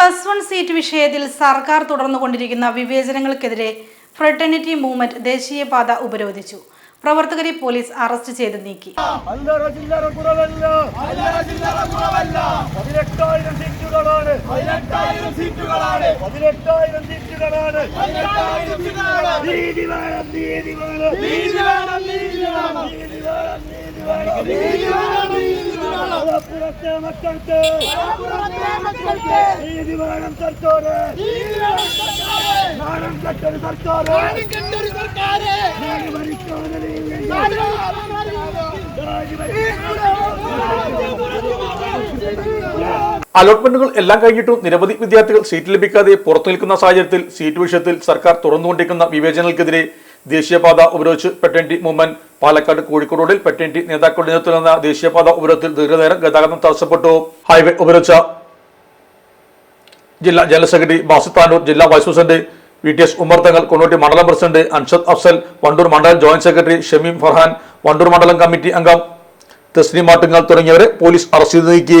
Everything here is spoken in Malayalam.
പ്ലസ് വൺ സീറ്റ് വിഷയത്തിൽ സർക്കാർ തുടർന്നുകൊണ്ടിരിക്കുന്ന വിവേചനങ്ങൾക്കെതിരെ ഫ്രട്ടേണിറ്റി മൂവ്മെന്റ് ദേശീയപാത ഉപരോധിച്ചു. പ്രവർത്തകരെ പോലീസ് അറസ്റ്റ് ചെയ്ത് നീക്കി. വേണം. നീതി വേണം. മലപ്പുറത്തെ മക്കൾക്ക് നീതി വേണം സർക്കാരെ നാണം കെട്ടൊരു സർക്കാരെ? അലോട്ട്മെന്റുകൾ എല്ലാം കഴിഞ്ഞിട്ടും നിരവധി വിദ്യാർത്ഥികൾ സീറ്റ് ലഭിക്കാതെ പുറത്തു നിൽക്കുന്ന സാഹചര്യത്തിൽ സീറ്റ് വിഷയത്തിൽ സർക്കാർ തുറന്നുകൊണ്ടിരിക്കുന്ന വിവേചനങ്ങൾക്കെതിരെ ദേശീയപാത ഉപരോധിച്ച് പെട്ടന്റി മൂവ്മെന്റ് പാലക്കാട് കോഴിക്കോട് റോഡിൽ പെട്ടന്റി നേതാക്കളുടെ നേതൃത്വത്തിൽ നടന്ന ദേശീയപാത ഉപരോധത്തിൽ ദീർഘനേരം ഗതാഗതം തടസ്സപ്പെട്ടു. ഹൈവേ ഉപരോധിച്ച ജില്ലാ ജനറൽ സെക്രട്ടറി ബാസിത് താനൂർ ജില്ലാ vice president V T S Umar Thangal Kondotty മണ്ഡലം പ്രസിഡന്റ് അൻഷദ് അഫ്സൽ വണ്ടൂർ മണ്ഡലം ജോയിന്റ് സെക്രട്ടറി ഷമീം ഫർഹാൻ വണ്ടൂർ മണ്ഡലം കമ്മിറ്റി അംഗം തസ്നി മാട്ടുങ്ങൽ തുടങ്ങിയവരെ പോലീസ് അറസ്റ്റ് ചെയ്ത് നീക്കി.